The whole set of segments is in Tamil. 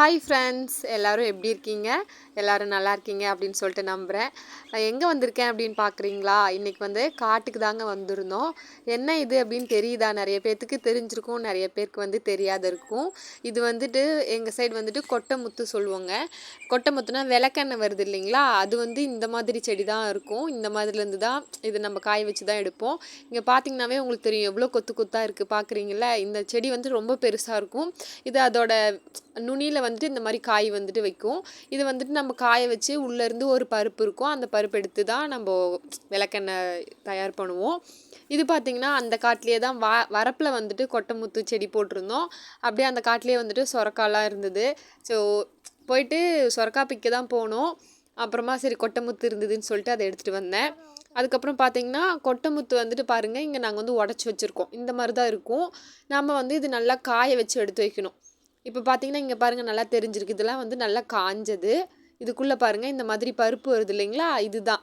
ஹாய் ஃப்ரெண்ட்ஸ் எல்லோரும் எப்படி இருக்கீங்க? எல்லோரும் நல்லா இருக்கீங்க அப்படின்னு சொல்லிட்டு நம்புகிறேன் எங்கே வந்திருக்கேன் அப்படின்னு பார்க்குறீங்களா இன்றைக்கி வந்து காட்டுக்கு தாங்க வந்திருந்தோம். என்ன இது அப்படின்னு தெரியுதா? நிறைய பேர்த்துக்கு தெரிஞ்சிருக்கும். நிறைய பேருக்கு வந்து தெரியாத இருக்கும். இது வந்துட்டு எங்கள் சைடு வந்துட்டு கொட்டைமுத்து சொல்லுவோங்க. கொட்டைமுத்துனா விளக்கெண்ணெய் வருது இல்லைங்களா? அது வந்து இந்த மாதிரி செடி தான் இருக்கும். இந்த மாதிரிலேருந்து தான் இது நம்ம காய வச்சு தான் எடுப்போம். இங்கே பார்த்தீங்கன்னாவே உங்களுக்கு தெரியும் எவ்வளோ கொத்து கொத்தாக இருக்குது பார்க்குறீங்களா இந்த செடி வந்து ரொம்ப பெருசாக இருக்கும். இது அதோட நுனியில் வந்துட்டு இந்த மாதிரி காய் வந்துட்டு வைக்கும். இது வந்துட்டு நம்ம காய வச்சு உள்ளேருந்து ஒரு பருப்பு இருக்கும். அந்த பருப்பு எடுத்து தான் நம்ம விளக்கெண்ணெய் தயார் பண்ணுவோம். இது பார்த்திங்கன்னா அந்த காட்டிலே தான் வ வரப்பில் வந்துட்டு கொட்டைமுத்து செடி போட்டிருந்தோம். அப்படியே அந்த காட்டிலே வந்துட்டு சொரக்காலாம் இருந்தது. ஸோ போயிட்டு சொரக்கா பிக்க தான் போனோம். அப்புறமா சரி கொட்டைமுத்து இருந்ததுன்னு சொல்லிட்டு அதை எடுத்துகிட்டு வந்தேன். அதுக்கப்புறம் பார்த்தீங்கன்னா கொட்டைமுத்து வந்துட்டு பாருங்கள் இங்கே நாங்கள் வந்து உடச்சி வச்சுருக்கோம். இந்த மாதிரி தான் இருக்கும். நம்ம வந்து இது நல்லா காய வச்சு எடுத்து வைக்கணும். இப்போ பார்த்தீங்கன்னா இங்கே பாருங்கள் நல்லா தெரிஞ்சிருக்கு. இதெல்லாம் வந்து நல்லா காஞ்சது. இதுக்குள்ளே பாருங்கள் இந்த மாதிரி பருப்பு வருது இல்லைங்களா? இதுதான்.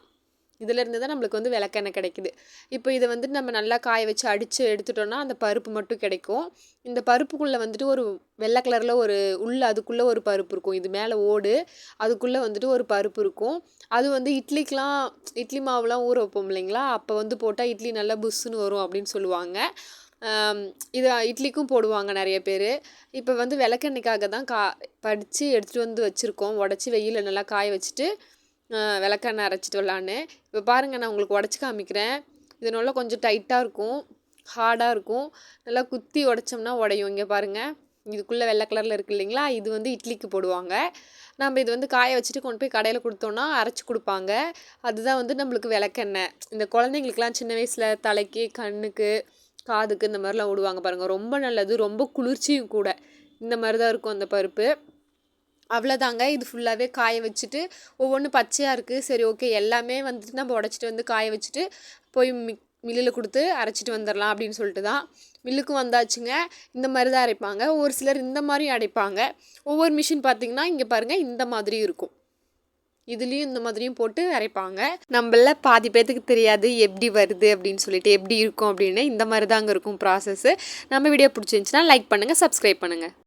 இதிலேருந்து தான் நம்மளுக்கு வந்து விளக்கெண்ணெய் கிடைக்குது. இப்போ இதை வந்துட்டு நம்ம நல்லா காய வச்சு அடித்து எடுத்துட்டோன்னா அந்த பருப்பு மட்டும் கிடைக்கும். இந்த பருப்புக்குள்ளே வந்துட்டு ஒரு வெள்ளை கலரில் ஒரு உள்ள அதுக்குள்ளே ஒரு பருப்பு இருக்கும். இது மேலே ஓடு அதுக்குள்ளே வந்துட்டு ஒரு பருப்பு இருக்கும். அது வந்து இட்லிக்கெலாம் இட்லி மாவுலாம் ஊற வைப்போம் இல்லைங்களா? அப்போ வந்து போட்டால் இட்லி நல்லா புஷ்ஷுன்னு வரும் அப்படின்னு சொல்லுவாங்க. இது இட்லிக்கும் போடுவாங்க நிறைய பேர். இப்போ வந்து விளக்கெண்ணெய்க்காக தான் கா படித்து எடுத்துகிட்டு வந்து வச்சுருக்கோம். உடச்சி வெயிலில் நல்லா காய வச்சுட்டு விளக்கெண்ணெய் அரைச்சிட்டு வரலான்னு. இப்போ பாருங்கள் நான் உங்களுக்கு உடச்சி காமிக்கிறேன். இதனால கொஞ்சம் டைட்டாக இருக்கும். ஹார்டாக இருக்கும். நல்லா குத்தி உடச்சோம்னா உடையும். இங்கே பாருங்கள் இதுக்குள்ளே வெள்ளை கலரில் இருக்குது இல்லைங்களா? இது வந்து இட்லிக்கு போடுவாங்க. நம்ம இது வந்து காய வச்சுட்டு கொண்டு போய் கடையில் கொடுத்தோன்னா அரைச்சி கொடுப்பாங்க. அதுதான் வந்து நம்மளுக்கு விளக்கெண்ணெய். இந்த குழந்தைங்களுக்குலாம் சின்ன வயசில் தலைக்கு கண்ணுக்கு காதுக்கு இந்த மாதிரிலாம் விடுவாங்க பாருங்கள் ரொம்ப நல்லது ரொம்ப குளிர்ச்சியும் கூட. இந்த மாதிரி தான் இருக்கும் அந்த பருப்பு. அவ்வளோதாங்க. இது ஃபுல்லாகவே காய வச்சுட்டு ஒவ்வொன்றும் பச்சையாக இருக்குது சரி ஓகே எல்லாமே வந்துட்டு நம்ம உடச்சிட்டு வந்து காய வச்சுட்டு போய் மிக் மில்லில் கொடுத்து அரைச்சிட்டு வந்துடலாம் அப்படின்னு சொல்லிட்டு தான் மில்லுக்கும் வந்தாச்சுங்க. இந்த மாதிரி தான் அரைப்பாங்க. ஒரு சிலர் இந்த மாதிரியும் அடைப்பாங்க ஒவ்வொரு மிஷின் பார்த்திங்கன்னா இங்கே பாருங்கள் இந்த மாதிரி இருக்கும். இதுலேயும் இந்த மாதிரியும் போட்டு அரைப்பாங்க. நம்மள பாதி பேத்துக்கு தெரியாது எப்படி வருது அப்படின்னு சொல்லிட்டு எப்படி இருக்கும் அப்படின்னு இந்த மாதிரி தாங்க இருக்கும் ப்ராசஸ்ஸு நம்ம வீடியோ பிடிச்சிருந்துச்சின்னா லைக் பண்ணுங்கள் சப்ஸ்கிரைப் பண்ணுங்கள்